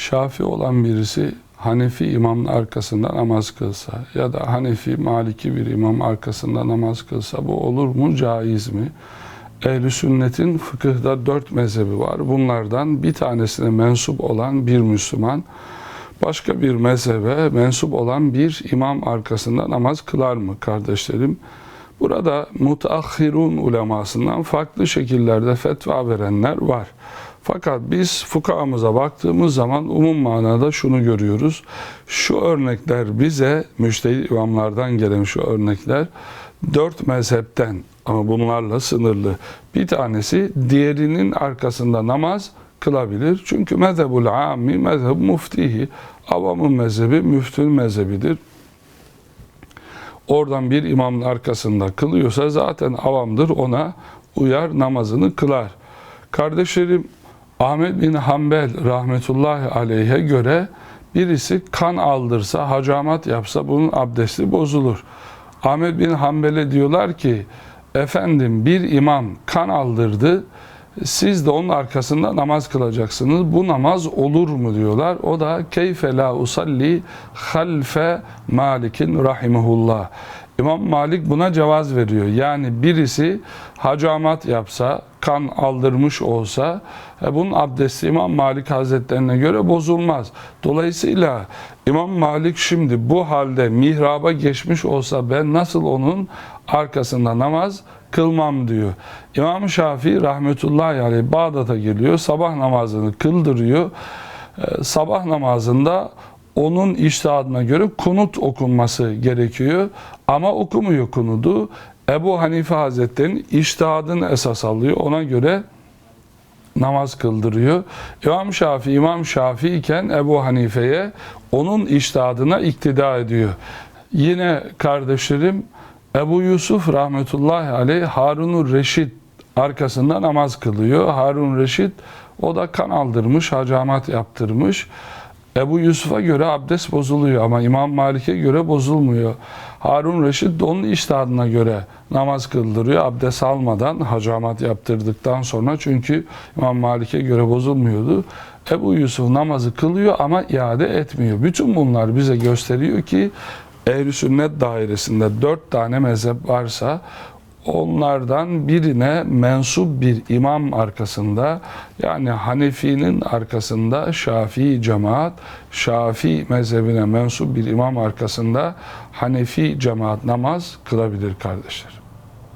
Şafi olan birisi Hanefi imamın arkasında namaz kılsa ya da Hanefi Maliki bir imam arkasında namaz kılsa bu olur mu caiz mi? Ehl-i sünnetin fıkıhda dört mezhebi var. Bunlardan bir tanesine mensup olan bir Müslüman başka bir mezhebe mensup olan bir imam arkasında namaz kılar mı kardeşlerim? Burada mutahhirun ulemasından farklı şekillerde fetva verenler var. Fakat biz fukahamıza baktığımız zaman umum manada şunu görüyoruz. Şu örnekler bize müştehit imamlardan gelen şu örnekler dört mezhepten ama bunlarla sınırlı. Bir tanesi diğerinin arkasında namaz kılabilir. Çünkü mezhebul ammi, mezheb muftihi, avamın mezhebi müftünün mezhebidir. Oradan bir imamın arkasında kılıyorsa zaten avamdır ona uyar namazını kılar. Kardeşlerim Ahmet bin Hanbel rahmetullahi aleyhe göre birisi kan aldırsa, hacamat yapsa bunun abdesti bozulur. Ahmet bin Hanbel'e diyorlar ki efendim bir imam kan aldırdı siz de onun arkasında namaz kılacaksınız. Bu namaz olur mu diyorlar. O da keyfe la usalli halfe malikin rahimehullah. İmam Malik buna cevaz veriyor. Yani birisi hacamat yapsa, kan aldırmış olsa e, bunun abdesti İmam Malik Hazretlerine göre bozulmaz. Dolayısıyla İmam Malik şimdi bu halde mihraba geçmiş olsa ben nasıl onun arkasında namaz kılmam diyor. İmam Şafii rahmetullahi aleyh Bağdat'a geliyor. Sabah namazını kıldırıyor. Ee, sabah namazında onun iştihadına göre kunut okunması gerekiyor. Ama okumuyor kunudu. Ebu Hanife Hazretleri'nin iştihadını esas alıyor. Ona göre namaz kıldırıyor. İmam Şafii, İmam Şafii iken Ebu Hanife'ye onun iştihadına iktida ediyor. Yine kardeşlerim Ebu Yusuf rahmetullahi aleyh Harun Reşit arkasında namaz kılıyor. Harun Reşit o da kan aldırmış, hacamat yaptırmış. Ebu Yusuf'a göre abdest bozuluyor ama İmam Malik'e göre bozulmuyor. Harun Reşit de onun iştihadına göre namaz kıldırıyor. Abdest almadan hacamat yaptırdıktan sonra çünkü İmam Malik'e göre bozulmuyordu. Ebu Yusuf namazı kılıyor ama iade etmiyor. Bütün bunlar bize gösteriyor ki Ehl-i Sünnet dairesinde dört tane mezhep varsa onlardan birine mensup bir imam arkasında yani Hanefi'nin arkasında Şafii cemaat, Şafii mezhebine mensup bir imam arkasında Hanefi cemaat namaz kılabilir kardeşler.